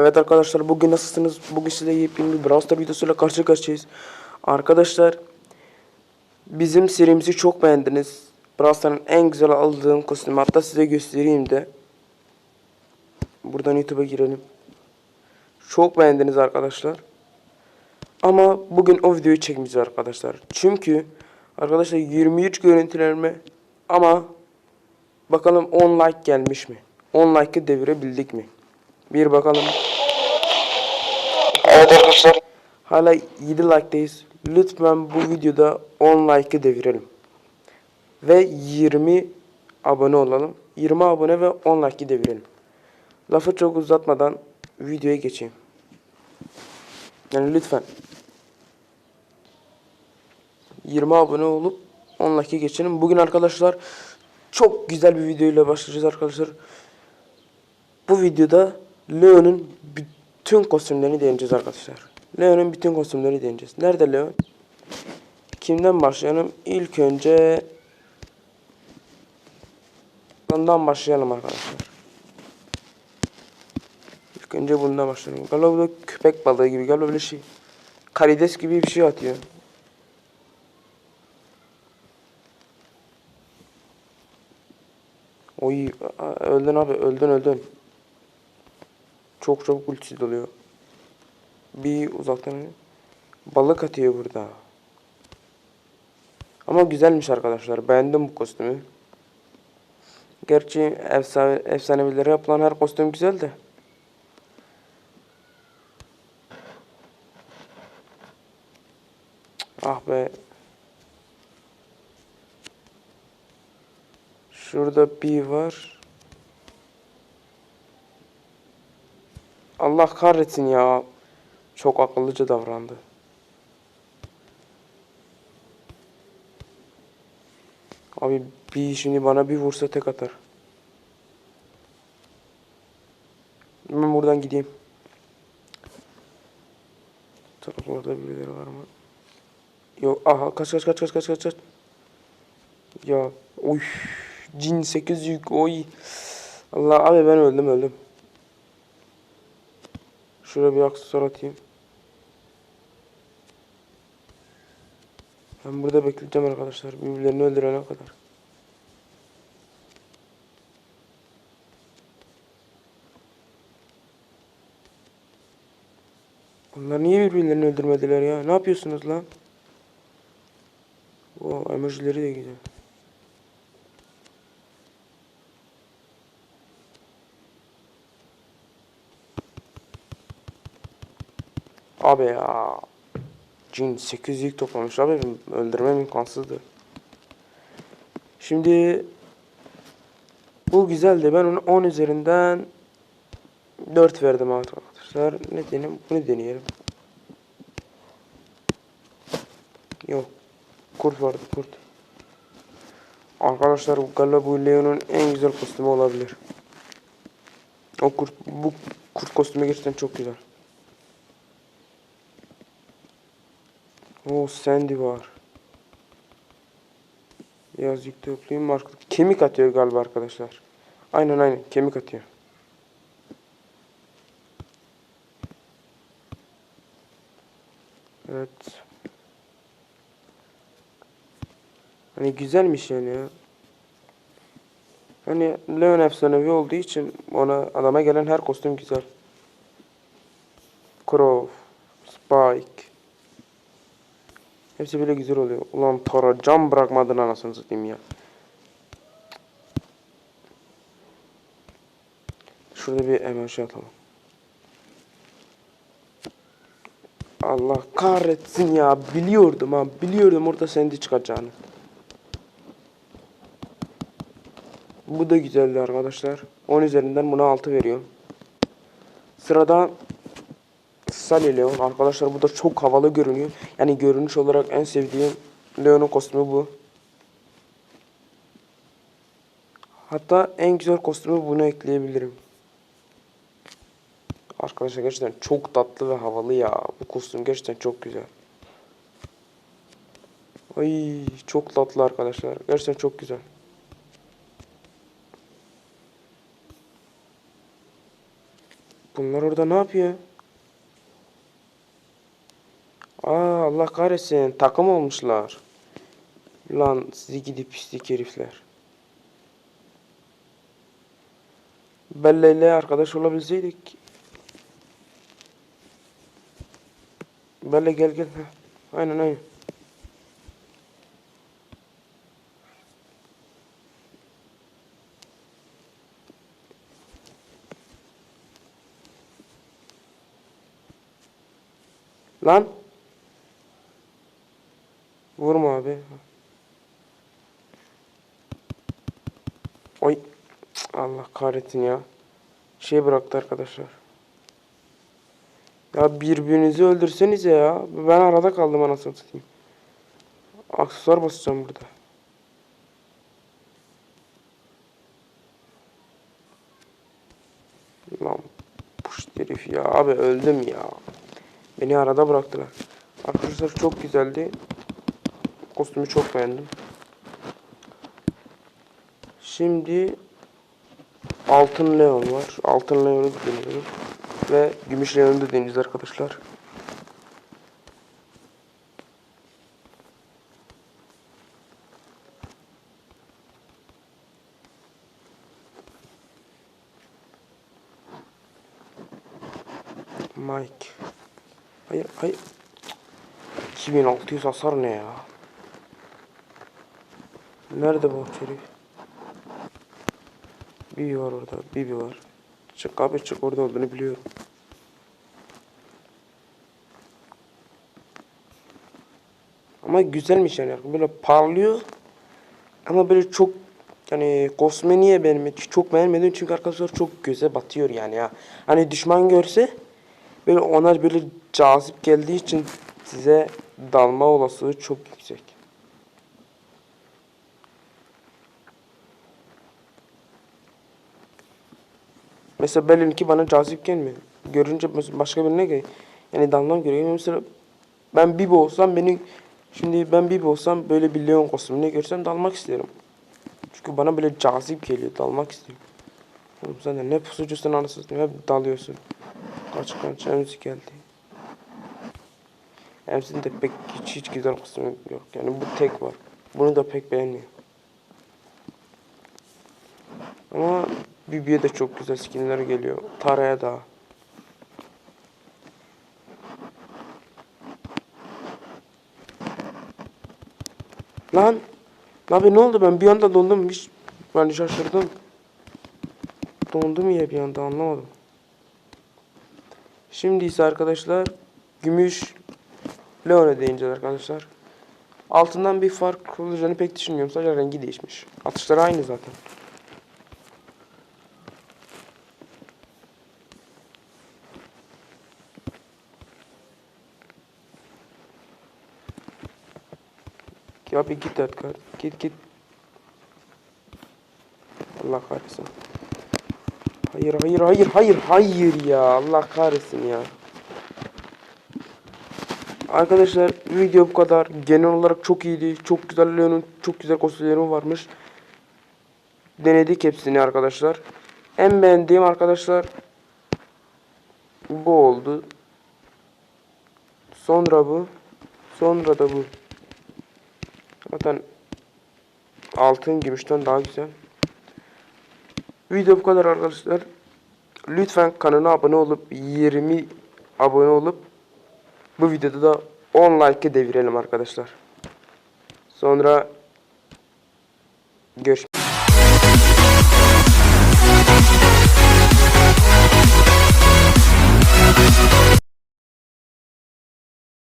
Evet arkadaşlar bugün nasılsınız? Bugün size yepyeni bir Brawl Stars videosuyla karşı karşıyayız. Arkadaşlar bizim serimizi çok beğendiniz. Brawl Stars'ın en güzel aldığım kostümü hatta size göstereyim de. Buradan YouTube'a girelim. Çok beğendiniz arkadaşlar. Ama bugün o videoyu çekmeyeceğiz arkadaşlar. Çünkü arkadaşlar 23 görüntülenme ama bakalım 10 like gelmiş mi? 10 like'ı devirebildik mi? Bir bakalım. Evet arkadaşlar. Hala 7 like'dayız. Lütfen bu videoda 10 like'ı devirelim. Ve 20 abone olalım. 20 abone ve 10 like'ı devirelim. Lafı çok uzatmadan videoya geçeyim. Yani lütfen. 20 abone olup 10 like'ı geçelim. Bugün arkadaşlar çok güzel bir video ile başlayacağız arkadaşlar. Bu videoda Leon'un bütün kostümlerini deneyeceğiz arkadaşlar. Leon'un bütün kostümlerini deneyeceğiz. Nerede Leon? Kimden başlayalım? İlk önce bundan başlayalım arkadaşlar. İlk önce bundan başlayalım. Galiba bu köpek balığı gibi galiba böyle şey. Karides gibi bir şey atıyor. Oy öldün abi öldün öldün. Çok çabuk ultisi doluyor. Bir uzaktan balık atıyor burada. Ama güzelmiş arkadaşlar. Beğendim bu kostümü. Gerçi efsane, efsanevilere yapılan her kostüm güzel de. Ah be. Şurada bir var. Allah kahretsin ya. Çok akıllıca davrandı. Abi bir şimdi bana bir vursa tek atar. Ben buradan gideyim. Taraflarda birileri var mı? Yok. Aha kaç kaç kaç kaç kaç kaç. Ya oy cin 8 yük oy. Allah abi ben öldüm öldüm. Şuraya bir aksesuar atayım. Ben burada bekleyeceğim arkadaşlar. Birbirlerini öldürene kadar. Bunlar niye birbirlerini öldürmediler ya? Ne yapıyorsunuz lan? O emojileri de güzel. Abi ya. Cin 8 yük toplamış abi. Öldürmem imkansızdı. Şimdi bu güzeldi. Ben onu 10 üzerinden 4 verdim arkadaşlar. Ne deneyim? Bunu deneyelim. Yok. Kurt vardı kurt. Arkadaşlar galiba bu Leon'un en güzel kostümü olabilir. O kurt, bu kurt kostümü gerçekten çok güzel. O Sandy var. Biraz yük toplayayım. Mark kemik atıyor galiba arkadaşlar. Aynen aynen kemik atıyor. Evet. Hani güzelmiş yani ya. Hani Leon efsanevi olduğu için ona adama gelen her kostüm güzel. Crow, Spike. Hepsi böyle güzel oluyor. Ulan Tara cam bırakmadın anasını satayım ya. Şurada bir hemen şey atalım. Allah kahretsin ya. Biliyordum ha. Biliyordum orada sendi çıkacağını. Bu da güzeldi arkadaşlar. 10 üzerinden buna 6 veriyorum. Sırada Sally Leon. Arkadaşlar bu da çok havalı görünüyor. Yani görünüş olarak en sevdiğim Leon'un kostümü bu. Hatta en güzel kostümü bunu ekleyebilirim. Arkadaşlar gerçekten çok tatlı ve havalı ya. Bu kostüm gerçekten çok güzel. Ay çok tatlı arkadaşlar. Gerçekten çok güzel. Bunlar orada ne yapıyor? Allah kahretsin takım olmuşlar. Lan sizi pislik herifler. Bella ile arkadaş olabilseydik. Bella gel gel. Heh. Aynen aynen. Lan. Vurma abi. Oy. Cık, Allah kahretsin ya. Şey bıraktı arkadaşlar. Ya birbirinizi öldürsenize ya. Ben arada kaldım anasını satayım. Aksesuar basacağım burada. Lan puş herif ya. Abi öldüm ya. Beni arada bıraktılar. Arkadaşlar çok güzeldi. Kostümü çok beğendim. Şimdi Altın Leon var. Altın Leon'u deniyoruz. Ve Gümüş Leon'u da deneyeceğiz arkadaşlar. Mike. Hayır, hayır. 2600 hasar ne ya? Nerede bu herif? Bibi var orada. Bibi var. Çık abi çık orada olduğunu biliyorum. Ama güzelmiş yani. Böyle parlıyor. Ama böyle çok yani kosme niye benim çok beğenmedim çünkü arkadaşlar çok göze batıyor yani ya. Hani düşman görse böyle ona böyle cazip geldiği için size dalma olasılığı çok yüksek. Mesela benimki bana cazip gelmiyor. Görünce başka birine gel. Yani dalmam gerekiyor. Mesela ben Bibi olsam beni şimdi ben Bibi olsam böyle bir Leon kostümünü görsem dalmak isterim. Çünkü bana böyle cazip geliyor. Dalmak istiyorum. Oğlum sen de ne pusucusun anasını hep dalıyorsun. Kaç kaç Emsi geldi. Emsi'nin de pek hiç, hiç güzel kostümü yok. Yani bu tek var. Bunu da pek beğenmiyorum. Ama Bibi'ye de çok güzel skinler geliyor. Tara'ya da. Lan. Abi ne oldu ben bir anda dondum. Hiç ben şaşırdım. Dondum ya bir anda anlamadım. Şimdi ise arkadaşlar gümüş Leon'a değineceğiz arkadaşlar. Altından bir fark olacağını pek düşünmüyorum. Sadece rengi değişmiş. Atışları aynı zaten. Ya bir git Edgar. Git git. Allah kahretsin. Hayır hayır hayır hayır hayır ya. Allah kahretsin ya. Arkadaşlar video bu kadar. Genel olarak çok iyiydi. Çok güzel Leon'un çok güzel kostümleri varmış. Denedik hepsini arkadaşlar. En beğendiğim arkadaşlar bu oldu. Sonra bu. Sonra da bu. Zaten altın gümüşten daha güzel. Video bu kadar arkadaşlar. Lütfen kanala abone olup 20 abone olup bu videoda da 10 like'ı devirelim arkadaşlar. Sonra görüşmek